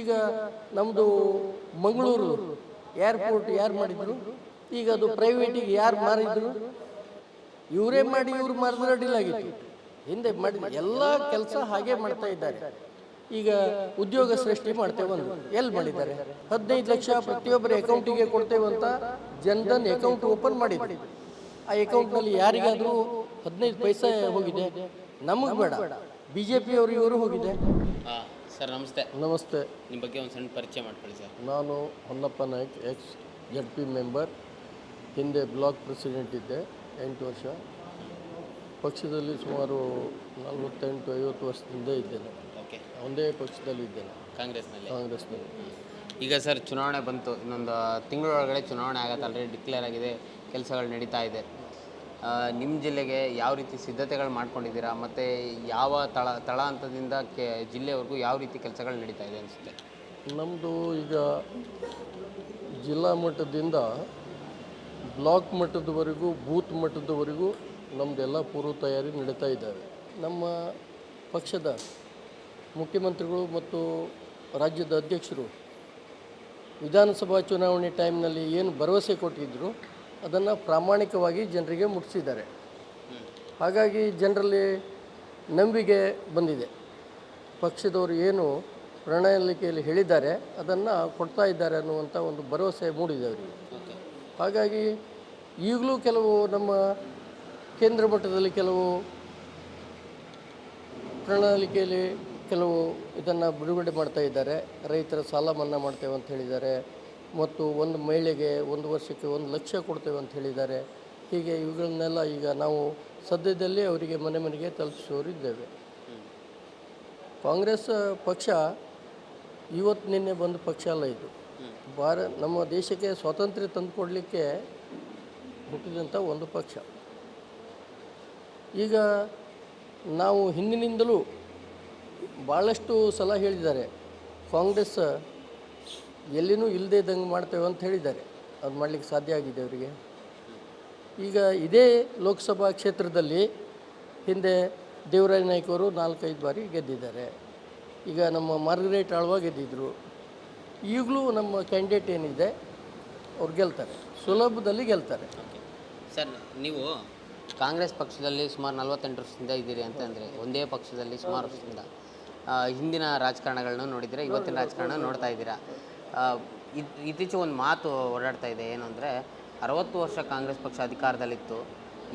ಈಗ ನಮ್ಮದು ಮಂಗಳೂರು ಏರ್ಪೋರ್ಟ್ ಯಾರು ಮಾಡಿದ್ರು? ಈಗ ಅದು ಪ್ರೈವೇಟಿಗೆ ಯಾರು ಮಾರಿದ್ರು? ಇವರೇ ಮಾಡಿ ಇವ್ರು ಮಾರಿದ್ರೆ ಅಡ್ಡಿಲ್ಲ ಆಗಿತ್ತು. ಹಿಂದೆ ಮಾಡಿ ಎಲ್ಲ ಕೆಲಸ ಹಾಗೆ ಮಾಡ್ತಾ ಇದ್ದಾರೆ. ಈಗ ಉದ್ಯೋಗ ಸೃಷ್ಟಿ ಮಾಡ್ತೇವೆ ಒಂದು ಎಲ್ಲಿ ಮಾಡಿದ್ದಾರೆ? ಹದಿನೈದು ಲಕ್ಷ ಪ್ರತಿಯೊಬ್ಬರ ಅಕೌಂಟಿಗೆ ಕೊಡ್ತೇವೆ ಅಂತ ಜನ್ಧನ್ ಅಕೌಂಟ್ ಓಪನ್ ಮಾಡಿದ್ರು. ಆ ಅಕೌಂಟ್ನಲ್ಲಿ ಯಾರಿಗಾದರೂ ಹದಿನೈದು ಪೈಸೆ ಹೋಗಿದೆ. ನಮಗೆ ಬೇಡ. ಬಿ ಜೆ ಪಿಯವರು ಇವರು ಹೋಗಿದೆ. ಸರ್ ನಮಸ್ತೆ. ನಮಸ್ತೆ. ನಿಮ್ಮ ಬಗ್ಗೆ ಒಂದು ಸಣ್ಣ ಪರಿಚಯ ಮಾಡ್ಕೊಳ್ಳಿ ಸರ್. ನಾನು Honnappa Naik ex Z P member ಹಿಂದೆ ಬ್ಲಾಕ್ ಪ್ರೆಸಿಡೆಂಟ್ ಇದ್ದೆ ಎಂಟು ವರ್ಷ. ಪಕ್ಷದಲ್ಲಿ ಸುಮಾರು ನಲವತ್ತೆಂಟು ಐವತ್ತು ವರ್ಷದಿಂದ ಇದ್ದೇನೆ. ಓಕೆ. ಒಂದೇ ಪಕ್ಷದಲ್ಲಿ ಇದ್ದೇನೆ. ಕಾಂಗ್ರೆಸ್ನಲ್ಲಿ. ಕಾಂಗ್ರೆಸ್ನಲ್ಲಿ. ಈಗ ಸರ್ ಚುನಾವಣೆ ಬಂತು. ಇನ್ನೊಂದು ತಿಂಗಳೊಳಗಡೆ ಚುನಾವಣೆ ಆಗತ್ತೆ. ಆಲ್ರೆಡಿ ಡಿಕ್ಲೇರ್ ಆಗಿದೆ. ಕೆಲಸಗಳು ನಡೀತಾ ಇದೆ. ನಿಮ್ಮ ಜಿಲ್ಲೆಗೆ ಯಾವ ರೀತಿ ಸಿದ್ಧತೆಗಳು ಮಾಡ್ಕೊಂಡಿದ್ದೀರಾ? ಮತ್ತು ಯಾವ ತಳ ತಳ ಹಂತದಿಂದ ಕೆ, ಜಿಲ್ಲೆವರೆಗೂ ಯಾವ ರೀತಿ ಕೆಲಸಗಳು ನಡೀತಾ ಇದೆ ಅನಿಸುತ್ತೆ? ನಮ್ಮದು ಈಗ ಜಿಲ್ಲಾ ಮಟ್ಟದಿಂದ ಬ್ಲಾಕ್ ಮಟ್ಟದವರೆಗೂ, ಬೂತ್ ಮಟ್ಟದವರೆಗೂ ನಮ್ಮದೆಲ್ಲ ಪೂರ್ವ ತಯಾರಿ ನಡೀತಾ ಇದ್ದಾವೆ. ನಮ್ಮ ಪಕ್ಷದ ಮುಖ್ಯಮಂತ್ರಿಗಳು ಮತ್ತು ರಾಜ್ಯದ ಅಧ್ಯಕ್ಷರು ವಿಧಾನಸಭಾ ಚುನಾವಣೆ ಟೈಮ್ನಲ್ಲಿ ಏನು ಭರವಸೆ ಕೊಟ್ಟಿದ್ದರು ಅದನ್ನು ಪ್ರಾಮಾಣಿಕವಾಗಿ ಜನರಿಗೆ ಮುಟ್ಟಿಸಿದ್ದಾರೆ. ಹಾಗಾಗಿ ಜನರಲ್ಲಿ ನಂಬಿಕೆ ಬಂದಿದೆ. ಪಕ್ಷದವರು ಏನು ಪ್ರಣಾಳಿಕೆಯಲ್ಲಿ ಹೇಳಿದ್ದಾರೆ, ಅದನ್ನು ಕೊಡ್ತಾ ಇದ್ದಾರೆ ಅನ್ನುವಂಥ ಒಂದು ಭರವಸೆ ಮೂಡಿದೆ ಅವರಿಗೆ. ಹಾಗಾಗಿ ಈಗಲೂ ಕೆಲವು ನಮ್ಮ ಕೇಂದ್ರ ಮಟ್ಟದಲ್ಲಿ ಕೆಲವು ಪ್ರಣಾಳಿಕೆಯಲ್ಲಿ ಕೆಲವು ಇದನ್ನು ಬಿಡುಗಡೆ ಮಾಡ್ತಾ ಇದ್ದಾರೆ. ರೈತರ ಸಾಲ ಮನ್ನಾ ಮಾಡ್ತೇವೆ ಅಂತ ಹೇಳಿದ್ದಾರೆ. ಮತ್ತು ಒಂದು ಮಹಿಳೆಗೆ ಒಂದು ವರ್ಷಕ್ಕೆ ಒಂದು ಲಕ್ಷ ಕೊಡ್ತೇವೆ ಅಂತ ಹೇಳಿದ್ದಾರೆ. ಹೀಗೆ ಇವುಗಳನ್ನೆಲ್ಲ ಈಗ ನಾವು ಸದ್ಯದಲ್ಲೇ ಅವರಿಗೆ ಮನೆ ಮನೆಗೆ ತಲುಪಿಸೋರಿದ್ದೇವೆ ಕಾಂಗ್ರೆಸ್ ಪಕ್ಷ ಇವತ್ತು ನಿನ್ನೆ ಬಂದ ಪಕ್ಷ ಅಲ್ಲ ಇದು. ಭಾರ ನಮ್ಮ ದೇಶಕ್ಕೆ ಸ್ವಾತಂತ್ರ್ಯ ತಂದುಕೊಡಲಿಕ್ಕೆ ಹುಟ್ಟಿದಂಥ ಒಂದು ಪಕ್ಷ. ಈಗ ನಾವು ಹಿಂದಿನಿಂದಲೂ ಭಾಳಷ್ಟು ಸಲ ಹೇಳಿದ್ದಾರೆ, ಕಾಂಗ್ರೆಸ್ ಎಲ್ಲಿನೂ ಇಲ್ಲದೇ ಇದ್ದಂಗೆ ಮಾಡ್ತೇವೆ ಅಂತ ಹೇಳಿದ್ದಾರೆ. ಅದು ಮಾಡಲಿಕ್ಕೆ ಸಾಧ್ಯ ಆಗಿದೆ ಅವರಿಗೆ. ಈಗ ಇದೇ ಲೋಕಸಭಾ ಕ್ಷೇತ್ರದಲ್ಲಿ ಹಿಂದೆ ದೇವರಾಯ ನಾಯ್ಕ ಅವರು ನಾಲ್ಕೈದು ಬಾರಿ ಗೆದ್ದಿದ್ದಾರೆ. ಈಗ ನಮ್ಮ ಮಾರ್ಗರೇಟ್ ಆಳ್ವ ಗೆದ್ದಿದ್ದರು ಈಗಲೂ ನಮ್ಮ ಕ್ಯಾಂಡಿಡೇಟ್ ಏನಿದೆ, ಅವ್ರು ಗೆಲ್ತಾರೆ. ಸುಲಭದಲ್ಲಿ ಗೆಲ್ತಾರೆ. ಸರ್, ನೀವು ಕಾಂಗ್ರೆಸ್ ಪಕ್ಷದಲ್ಲಿ ಸುಮಾರು ನಲವತ್ತೆಂಟು ವರ್ಷದಿಂದ ಇದ್ದೀರಿ ಅಂತಂದರೆ ಒಂದೇ ಪಕ್ಷದಲ್ಲಿ ಸುಮಾರು ವರ್ಷದಿಂದ ಹಿಂದಿನ ರಾಜಕಾರಣಗಳನ್ನ ನೋಡಿದರೆ ಇವತ್ತಿನ ರಾಜಕಾರಣ ನೋಡ್ತಾ ಇದ್ದೀರಾ? ಇತ್ತೀಚೆಗೆ ಒಂದು ಮಾತು ಓಡಾಡ್ತಾ ಇದೆ, ಏನು ಅಂದರೆ, ಅರವತ್ತು ವರ್ಷ ಕಾಂಗ್ರೆಸ್ ಪಕ್ಷ ಅಧಿಕಾರದಲ್ಲಿತ್ತು,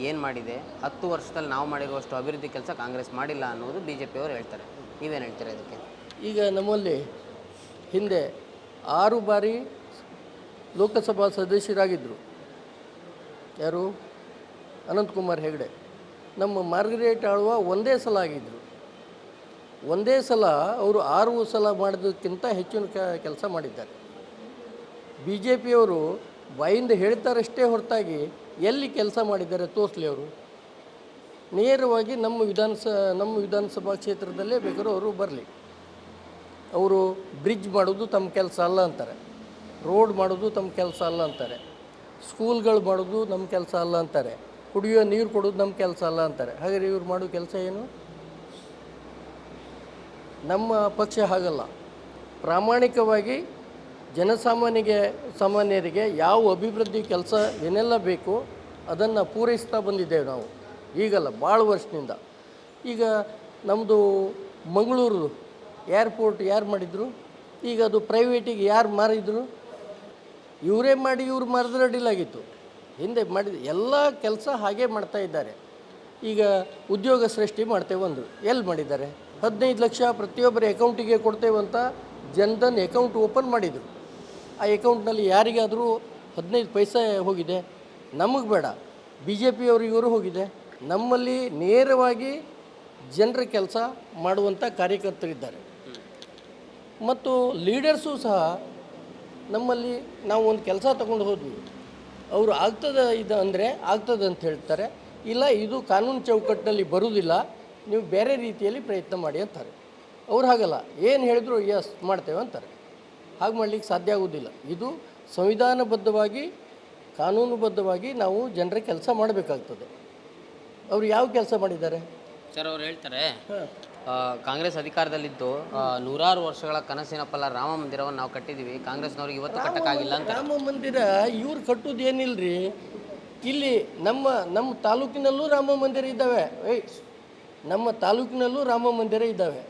ಏನು ಮಾಡಿದೆ? ಹತ್ತು ವರ್ಷದಲ್ಲಿ ನಾವು ಮಾಡಿರುವಷ್ಟು ಅಭಿವೃದ್ಧಿ ಕೆಲಸ ಕಾಂಗ್ರೆಸ್ ಮಾಡಿಲ್ಲ ಅನ್ನೋದು ಬಿ ಜೆ ಪಿಯವರು ಹೇಳ್ತಾರೆ. ನೀವೇನು ಹೇಳ್ತೀರಾ ಇದಕ್ಕೆ? ಈಗ ನಮ್ಮಲ್ಲಿ ಹಿಂದೆ ಆರು ಬಾರಿ ಲೋಕಸಭಾ ಸದಸ್ಯರಾಗಿದ್ದರು ಯಾರು? ಅನಂತಕುಮಾರ್ ಹೆಗಡೆ. ನಮ್ಮ ಮಾರ್ಗರೇಟ್ ಆಳ್ವ ಒಂದೇ ಸಲ ಆಗಿದ್ದರು ಒಂದೇ ಸಲ ಅವರು ಆರು ಸಲ ಮಾಡಿದಕ್ಕಿಂತ ಹೆಚ್ಚಿನ ಕೆಲಸ ಮಾಡಿದ್ದಾರೆ. ಬಿ ಜೆ ಪಿಯವರು ಬಾಯಿಂದ ಹೇಳ್ತಾರಷ್ಟೇ ಹೊರತಾಗಿ ಎಲ್ಲಿ ಕೆಲಸ ಮಾಡಿದ್ದಾರೆ ತೋರಿಸ್ಲಿ ಅವರು. ನೇರವಾಗಿ ನಮ್ಮ ವಿಧಾನಸ, ನಮ್ಮ ವಿಧಾನಸಭಾ ಕ್ಷೇತ್ರದಲ್ಲೇ ಬೇಕಾದ್ರೂ ಅವರು ಬರಲಿ. ಅವರು ಬ್ರಿಡ್ಜ್ ಮಾಡೋದು ತಮ್ಮ ಕೆಲಸ ಅಲ್ಲ ಅಂತಾರೆ. ರೋಡ್ ಮಾಡೋದು ತಮ್ಮ ಕೆಲಸ ಅಲ್ಲ ಅಂತಾರೆ. ಸ್ಕೂಲ್ಗಳು ಮಾಡೋದು ನಮ್ಮ ಕೆಲಸ ಅಲ್ಲ ಅಂತಾರೆ. ಕುಡಿಯೋ ನೀರು ಕೊಡೋದು ನಮ್ಮ ಕೆಲಸ ಅಲ್ಲ ಅಂತಾರೆ. ಹಾಗಾದರೆ ಇವ್ರು ಮಾಡೋ ಕೆಲಸ ಏನು? ನಮ್ಮ ಪಕ್ಷ ಹಾಗಲ್ಲ. ಪ್ರಾಮಾಣಿಕವಾಗಿ ಜನಸಾಮಾನ್ಯಗೆ ಸಾಮಾನ್ಯರಿಗೆ ಯಾವ ಅಭಿವೃದ್ಧಿ ಕೆಲಸ ಏನೆಲ್ಲ ಬೇಕು ಅದನ್ನು ಪೂರೈಸ್ತಾ ಬಂದಿದ್ದೇವೆ ನಾವು. ಈಗಲ್ಲ ಭಾಳ ವರ್ಷದಿಂದ. ಈಗ ನಮ್ಮದು ಮಂಗಳೂರು ಏರ್ಪೋರ್ಟ್ ಯಾರು ಮಾಡಿದರು? ಈಗ ಅದು ಪ್ರೈವೇಟಿಗೆ ಯಾರು ಮಾರಿದರು? ಇವರೇ ಮಾಡಿ ಇವ್ರು ಮಾರಿದ್ರೆ ಅಡಿಲಾಗಿತ್ತು ಹಿಂದೆ ಮಾಡಿದ ಎಲ್ಲ ಕೆಲಸ ಹಾಗೆ ಮಾಡ್ತಾ ಇದ್ದಾರೆ. ಈಗ ಉದ್ಯೋಗ ಸೃಷ್ಟಿ ಮಾಡ್ತೇವೆ ಒಂದು ಎಲ್ಲಿ ಮಾಡಿದ್ದಾರೆ? ಹದಿನೈದು ಲಕ್ಷ ಪ್ರತಿಯೊಬ್ಬರ ಅಕೌಂಟಿಗೆ ಕೊಡ್ತೇವೆ ಅಂತ ಜನ್ಧನ್ ಅಕೌಂಟ್ ಓಪನ್ ಮಾಡಿದರು. ಆ ಅಕೌಂಟ್ನಲ್ಲಿ ಯಾರಿಗಾದರೂ ಹದಿನೈದು ಪೈಸೆ ಹೋಗಿದೆ. ನಮಗೆ ಬೇಡ. ಬಿ ಜೆ ಪಿ ಇವರು ಹೋಗಿದೆ. ನಮ್ಮಲ್ಲಿ ನೇರವಾಗಿ ಜನರ ಕೆಲಸ ಮಾಡುವಂಥ ಕಾರ್ಯಕರ್ತರಿದ್ದಾರೆ ಮತ್ತು ಲೀಡರ್ಸು ಸಹ ನಮ್ಮಲ್ಲಿ ನಾವು ಒಂದು ಕೆಲಸ ತಗೊಂಡು ಹೋದ್ವಿ. ಅವರು ಆಗ್ತದೆ ಇದು ಅಂದರೆ ಆಗ್ತದೆ ಅಂತ ಹೇಳ್ತಾರೆ. ಇಲ್ಲ, ಇದು ಕಾನೂನು ಚೌಕಟ್ಟಿನಲ್ಲಿ ಬರುವುದಿಲ್ಲ ನೀವು ಬೇರೆ ರೀತಿಯಲ್ಲಿ ಪ್ರಯತ್ನ ಮಾಡಿ ಅಂತಾರೆ. ಅವ್ರು ಹಾಗಲ್ಲ ಏನು ಹೇಳಿದ್ರು ಎಸ್ ಮಾಡ್ತೇವೆ ಅಂತಾರೆ. ಹಾಗೆ ಮಾಡಲಿಕ್ಕೆ ಸಾಧ್ಯ ಆಗುವುದಿಲ್ಲ ಇದು ಸಂವಿಧಾನಬದ್ಧವಾಗಿ ಕಾನೂನುಬದ್ಧವಾಗಿ ನಾವು ಜನರ ಕೆಲಸ ಮಾಡಬೇಕಾಗ್ತದೆ. ಅವರು ಯಾವ ಕೆಲಸ ಮಾಡಿದ್ದಾರೆ? ಸರ್ ಅವ್ರು ಹೇಳ್ತಾರೆ ಕಾಂಗ್ರೆಸ್ ಅಧಿಕಾರದಲ್ಲಿದ್ದು ನೂರಾರು ವರ್ಷಗಳ ಕನಸಿನ ಫಲ ರಾಮ ಮಂದಿರವನ್ನು ನಾವು ಕಟ್ಟಿದ್ದೀವಿ ಕಾಂಗ್ರೆಸ್ನವ್ರಿಗೆ ಇವತ್ತು ಕಟ್ಟಕ್ಕಾಗಿಲ್ಲ ಅಂತ ರಾಮ ಮಂದಿರ ಇವ್ರು ಕಟ್ಟೋದು ರೀ ಇಲ್ಲಿ ನಮ್ಮ ನಮ್ಮ ತಾಲೂಕಿನಲ್ಲೂ ರಾಮ ಮಂದಿರ ಇದ್ದಾವೆ. ಏಯ್ ನಮ್ಮ ತಾಲೂಕಿನಲ್ಲೂ ರಾಮ ಮಂದಿರ ಇದ್ದಾವೆ.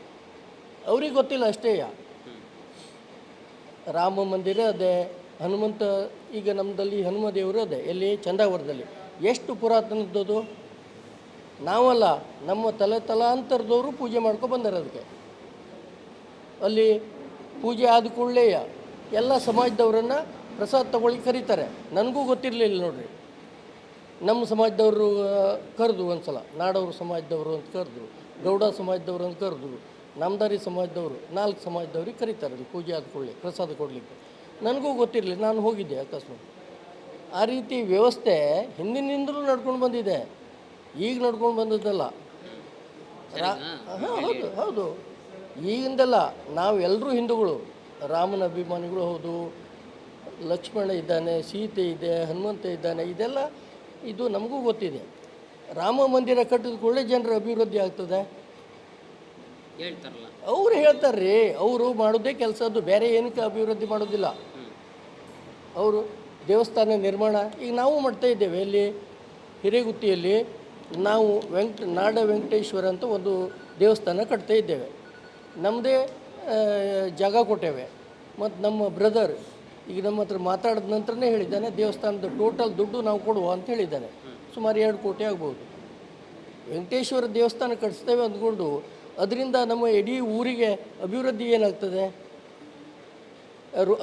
ಅವ್ರಿಗೆ ಗೊತ್ತಿಲ್ಲ ಅಷ್ಟೇ ರಾಮ ಮಂದಿರ ಅದೇ, ಹನುಮಂತ, ಈಗ ನಮ್ಮದಲ್ಲಿ ಹನುಮ ದೇವರು ಅದೇ, ಎಲ್ಲಿ? ಚಂದಾವರದಲ್ಲಿ. ಎಷ್ಟು ಪುರಾತನದ್ದು ನಾವಲ್ಲ, ನಮ್ಮ ತಲೆ ತಲಾಂತರದವರು ಪೂಜೆ ಮಾಡ್ಕೊಂಡು ಬಂದಾರೆ ಅದಕ್ಕೆ. ಅಲ್ಲಿ ಪೂಜೆ ಆದ ಕೂಡಲೇ ಎಲ್ಲ ಸಮಾಜದವರನ್ನು ಪ್ರಸಾದ ತಗೊಳ್ಳಿ ಕರೀತಾರೆ. ನನಗೂ ಗೊತ್ತಿರಲಿಲ್ಲ ನೋಡ್ರಿ. ನಮ್ಮ ಸಮಾಜದವರು ಕರೆದು ಒಂದು ಸಲ ನಾಡವ್ರ ಸಮಾಜದವರು ಅಂತ ಕರೆದ್ರು ಗೌಡ ಸಮಾಜದವರು ಅಂತ ಕರೆದ್ರು ನಮ್ದಾರಿ ಸಮಾಜದವರು ನಾಲ್ಕು ಸಮಾಜದವ್ರಿಗೆ ಕರೀತಾರೆ. ಅಲ್ಲಿ ಪೂಜೆ ಆದ ಕೂಡಲೇ ಪ್ರಸಾದ ಕೊಡಲಿಕ್ಕೆ. ನನಗೂ ಗೊತ್ತಿರಲಿಲ್ಲ ನಾನು ಹೋಗಿದ್ದೆ ಅಕಸ್ಮಾತ್. ಆ ರೀತಿ ವ್ಯವಸ್ಥೆ ಹಿಂದಿನಿಂದಲೂ ನಡ್ಕೊಂಡು ಬಂದಿದೆ. ಈಗ ನಡ್ಕೊಂಡು ಬಂದದ್ದಲ್ಲ. ಹಾ, ಹೌದು ಹೌದು. ಈಗಿಂದಲ್ಲ ನಾವೆಲ್ಲರೂ ಹಿಂದೂಗಳು. ರಾಮನ ಅಭಿಮಾನಿಗಳು ಹೌದು ಲಕ್ಷ್ಮಣ ಇದ್ದಾನೆ ಸೀತೆ ಇದೆ ಹನುಮಂತ ಇದ್ದಾನೆ ಇದೆಲ್ಲ ಇದು ನಮಗೂ ಗೊತ್ತಿದೆ. ರಾಮ ಮಂದಿರ ಕಟ್ಟಿದ ಕೂಡಲೇ ಜನರ ಅಭಿವೃದ್ಧಿ ಆಗ್ತದೆ. ಹೇಳ್ತಾರಲ್ಲ. ಅವ್ರು ಹೇಳ್ತಾರ್ರಿ ಅವರು ಮಾಡೋದೇ ಕೆಲಸ ಅದು ಬೇರೆ ಏನಕ್ಕೆ ಅಭಿವೃದ್ಧಿ ಮಾಡೋದಿಲ್ಲ. ಅವರು ದೇವಸ್ಥಾನ ನಿರ್ಮಾಣ ಈಗ ನಾವು ಮಾಡ್ತಾ ಇದ್ದೇವೆ ಇಲ್ಲಿ ಹಿರೇಗುತ್ತಿಯಲ್ಲಿ ನಾವು ವೆಂಕಟ ನಾಡ ವೆಂಕಟೇಶ್ವರ ಅಂತ ಒಂದು ದೇವಸ್ಥಾನ ಕಟ್ತಾ ಇದ್ದೇವೆ. ನಮ್ಮದೇ ಜಾಗ ಕೊಟ್ಟೇವೆ. ಮತ್ತು ನಮ್ಮ ಬ್ರದರ್ ಈಗ ನಮ್ಮ ಹತ್ರ ಮಾತಾಡಿದ ನಂತರನೇ ಹೇಳಿದ್ದಾನೆ, ದೇವಸ್ಥಾನದ ಟೋಟಲ್ ದುಡ್ಡು ನಾವು ಕೊಡುವ ಅಂತ ಹೇಳಿದ್ದಾನೆ. ಸುಮಾರು ಎರಡು ಕೋಟಿ ಆಗ್ಬೋದು. ವೆಂಕಟೇಶ್ವರ ದೇವಸ್ಥಾನ ಕಟ್ಟಿಸ್ತೇವೆ ಅಂದ್ಕೊಂಡು ಅದರಿಂದ ನಮ್ಮ ಇಡೀ ಊರಿಗೆ ಅಭಿವೃದ್ಧಿ ಏನಾಗ್ತದೆ?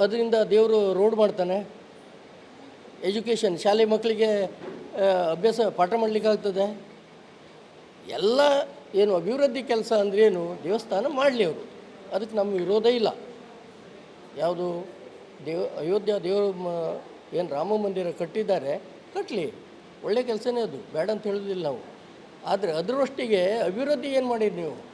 ಅದರಿಂದ ದೇವರು ರೋಡ್ ಮಾಡ್ತಾನೆ. ಎಜುಕೇಷನ್ ಶಾಲೆ ಮಕ್ಕಳಿಗೆ ಅಭ್ಯಾಸ ಪಾಠ ಮಾಡಲಿಕ್ಕೆ ಆಗ್ತದೆ. ಎಲ್ಲ ಏನು ಅಭಿವೃದ್ಧಿ ಕೆಲಸ ಅಂದ್ರೇನು ದೇವಸ್ಥಾನ ಮಾಡಲಿ ಅವರು. ಅದಕ್ಕೆ ನಮ್ಮ ವಿರೋಧ ಇಲ್ಲ. ಯಾವುದು? ದೇವ, ಅಯೋಧ್ಯ ದೇವರ ಏನು ರಾಮ ಮಂದಿರ ಕಟ್ಟಿದ್ದಾರೆ ಕಟ್ಟಲಿ ಒಳ್ಳೆ ಕೆಲಸನೇ ಅದು. ಬೇಡ ಅಂತ ಹೇಳೋದಿಲ್ಲ ನಾವು. ಆದರೆ ಅದರಷ್ಟಿಗೆ ಅಭಿವೃದ್ಧಿ ಏನು ಮಾಡಿದ್ದು ನೀವು?